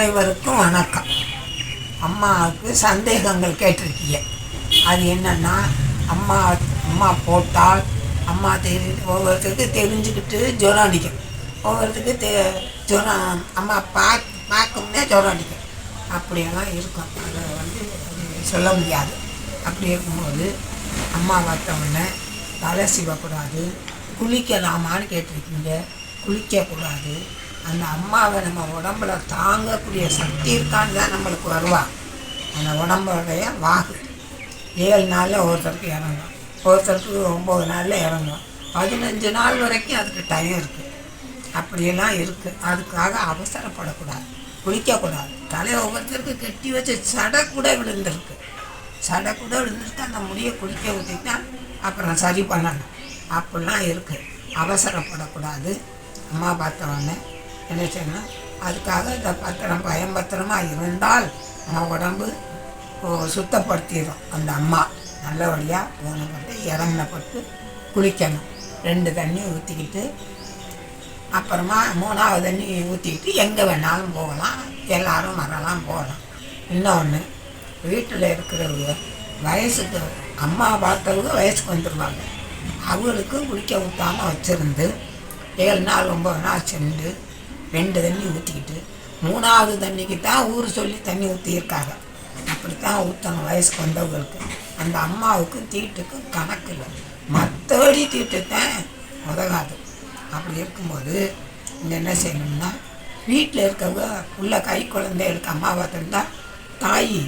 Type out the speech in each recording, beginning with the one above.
அனைவருக்கும் வணக்கம். அம்மாவுக்கு சந்தேகங்கள் கேட்டிருக்கீங்க. அது என்னன்னா அம்மா அம்மா போட்டால் அம்மா தெரி ஒவ்வொருத்தருக்கு தெரிஞ்சுக்கிட்டு ஜுரம் அடிக்கும். ஒவ்வொருத்தருக்கு தெ ஜுரம் அம்மா பார்க்க பார்க்கும்னே ஜுரம் அடிக்கும். அப்படியெல்லாம் இருக்கும். அதை வந்து சொல்ல முடியாது. அப்படி இருக்கும்போது அம்மா பார்த்த தலை சிவக்கூடாது குளிக்கலாமான்னு கேட்டிருக்கீங்க. குளிக்கக்கூடாது. அந்த அம்மாவை நம்ம உடம்புல தாங்கக்கூடிய சக்தி இருக்கான்னு தான் நம்மளுக்கு வருவா அந்த உடம்புடைய வாகு. ஏழு நாளில் ஒருத்தருக்கு இறங்கும் ஒருத்தருக்கு ஒம்பது நாளில் இறங்கும் பதினஞ்சு நாள் வரைக்கும் அதுக்கு டைம் இருக்குது அப்படியெல்லாம் இருக்குது அதுக்காக அவசரப்படக்கூடாது. குளிக்கக்கூடாது. தலையை ஒவ்வொருத்தருக்கு கட்டி வச்சு சடை கூட விழுந்திருக்கு. சடை கூட விழுந்துருக்கு அந்த முடியை குளிக்க ஊற்றிட்டா அப்புறம் சரி பண்ணணும். அப்படிலாம் இருக்குது அவசரப்படக்கூடாது. அம்மா பார்த்தவொடனே என்ன செய்யணும் அதுக்காக இந்த பத்திரம் பயம் பத்திரமா இருந்தால் நம்ம உடம்பு சுத்தப்படுத்திடும் அந்த அம்மா நல்லபடியாக ஊனப்பட்டு இறங்கினப்பட்டு குளிக்கணும். ரெண்டு தண்ணி ஊற்றிக்கிட்டு அப்புறமா மூணாவது தண்ணி ஊற்றிக்கிட்டு எங்கே வேணாலும் போகலாம். எல்லாரும் வரலாம் போகலாம் இன்னொன்று வீட்டில் இருக்கிறவங்க வயசுக்கு அம்மா பார்த்தவங்க வயசுக்கு வந்துடுவாங்க அவங்களுக்கு குளிக்க ஊற்றாமல் வச்சுருந்து ஏழு நாள் ஒம்பது நாள் சென்று ரெண்டு தண்ணி ஊற்றிக்கிட்டு மூணாவது தண்ணிக்கு தான் ஊர் சொல்லி தண்ணி ஊற்றியிருக்காங்க அப்படித்தான் ஊற்றணும் வயசுக்கு வந்தவங்களுக்கு. அந்த அம்மாவுக்கும் தீட்டுக்கும் கணக்கு இல்லை. மற்றபடி தீட்டு தான் உதகாது அப்படி இருக்கும்போது இங்கே என்ன செய்யணும்னா வீட்டில் இருக்கவங்க உள்ள கை குழந்தைகளுக்கு அம்மாவை தந்தால் தாய்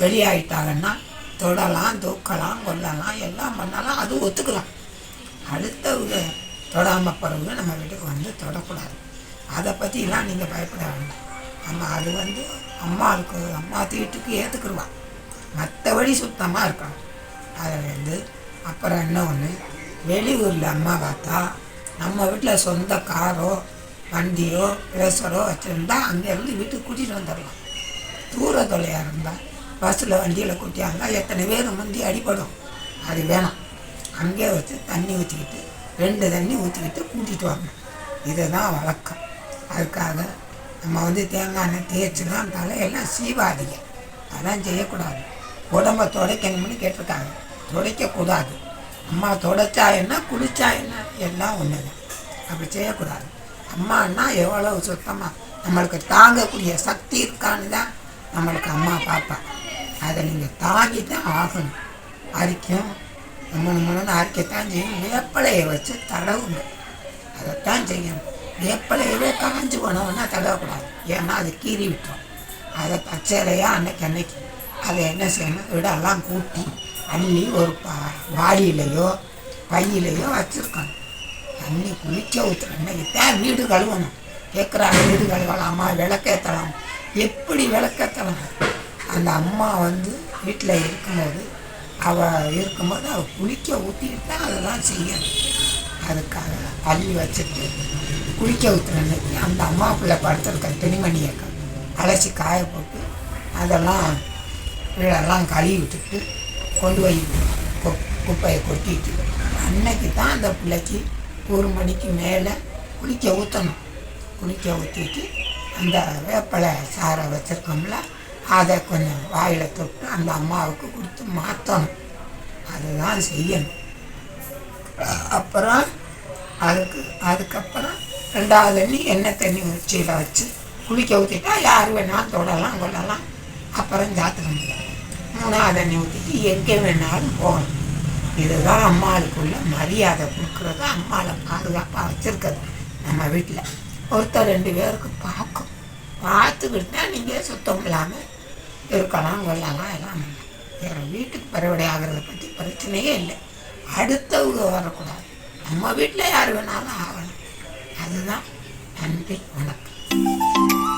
வெளியாயிட்டாங்கன்னா தொடலாம் தூக்கலாம் கொல்லலாம் எல்லாம் பண்ணலாம் அது ஒத்துக்கலாம். அடுத்தவங்க தொடாமல் பிறகு நம்ம வீட்டுக்கு வந்து தொடக்கூடாது. அதை பற்றிலாம் நீங்கள் பயப்பட வேண்டாம் நம்ம அது வந்து அம்மாவுக்கு அம்மா தீட்டுக்கு ஏற்றுக்குருவா மற்றபடி சுத்தமாக இருக்கணும். அதுலேருந்து அப்புறம் என்ன ஒன்று வெளியூரில் அம்மா பார்த்தா நம்ம வீட்டில் சொந்த காரோ வண்டியோ பேசரோ வச்சுருந்தா அங்கேருந்து வீட்டுக்கு கூட்டிகிட்டு வந்துடலாம். தூர தொலையாக இருந்தால் பஸ்ஸில் வண்டியில் கூட்டியாந்தா எத்தனை பேர் முந்தி அடிபடும். அது வேணாம். அங்கே வச்சு தண்ணி ஊற்றிக்கிட்டு ரெண்டு தண்ணி ஊற்றிக்கிட்டு கூட்டிகிட்டு வாங்க. இதுதான் வழக்கம். அதுக்காக நம்ம வந்து தேங்காய் எண்ணெய் தேய்ச்சிலாம் தலையெல்லாம் சீவாதீங்க. அதெல்லாம் செய்யக்கூடாது. உடம்ப துடைக்கணும்னு கேட்டிருக்காங்க. துடைக்கக்கூடாது. அம்மா துடைச்சா என்ன குளிச்சா என்ன? எல்லாம் ஒன்று தான் அப்படி செய்யக்கூடாது. அம்மான்னா எவ்வளவு சுத்தமாக நம்மளுக்கு தாங்கக்கூடிய சக்தி இருக்கான்னு தான் நம்மளுக்கு அம்மா பாப்பா. அதை நீங்கள் தாங்கி தான் ஆகணும். அரிக்கும். நம்ம நம்மளும் அரிக்கத்தான் செய்யும் வேப்பலையை வச்சு தடவுங்க. அதைத்தான் செய்யணும். வேப்பலையவே காஞ்சி போனோம்னா தடவக்கூடாது. ஏன்னா அது கீறி விட்டுரும். அதை பச்சைலையாக அன்னைக்கு அன்னைக்கு. அதை என்ன செய்யணும்? விடெல்லாம் கூட்டி அள்ளி ஒரு பா வாளியிலையோ பையிலையோ வச்சுருக்கணும். தண்ணி குளிக்க ஊற்றுற அன்னைக்கு தான் வீடு கழுவணும். கேட்குறாங்க வீடு கழுவலாமா? விளக்கேற்றலாம் எப்படி விளக்கேற்றலாம் அந்த அம்மா வந்து வீட்டில் இருக்கும்போது அவள் இருக்கும்போது அவள் குளிக்க ஊற்றிட்டு தான் அதெல்லாம் செய்யணும். அதுக்காக அள்ளி வச்சுட்டு குளிக்க ஊற்றுற அன்னைக்கு அந்த பிள்ளை படுத்திருக்கிற துணிமணியை க- அலசி காய போட்டு அதெல்லாம் வீடெல்லாம் கழுவி விட்டுட்டு கொண்டு போய் குப்பையை கொட்டிட்டு அன்னைக்கு தான் அந்த பிள்ளைக்கு ஒரு மணிக்கு மேலே குளிக்க ஊற்றணும் குளிக்க ஊற்றிட்டு அந்த வேப்பலை சாரை வச்சுருக்கோம்ல அதை கொஞ்சம் வாயில் தொட்டு அந்த அம்மாவுக்கு கொடுத்து மாற்றணும் அதுதான் செய்யணும். அப்புறம் அதுக்கு அதுக்கப்புறம் ரெண்டாவது தண்ணி எண்ணெய் தண்ணி உச்சியில் வச்சு குளிக்க ஊற்றிட்டா யார் வேணாலும் தொடலாம் கொள்ளலாம். அப்புறம் ஜாத்திரம் முடியும் மூணாவது தண்ணி ஊற்றிட்டு எங்கே வேணாலும் போகணும். இதுதான் அம்மாளுக்குள்ள மரியாதை கொடுக்குறது அம்மாவை பாதுகாப்பாக வச்சுருக்கிறது நம்ம வீட்டில். ஒருத்தர் ரெண்டு பேருக்கு பார்க்கும். பார்த்துக்கிட்டு தான் நீங்கள் சுத்தம் இல்லாமல் இருக்கலாம் கொள்ளலாம் எல்லாம் வேறு வீட்டுக்கு பரவடை ஆகிறத பற்றி பிரச்சனையே இல்லை. அடுத்தவங்க வரக்கூடாது. நம்ம வீட்டில் யார் வேணாலும் അമ്മ തമ്പി ഉണക്കം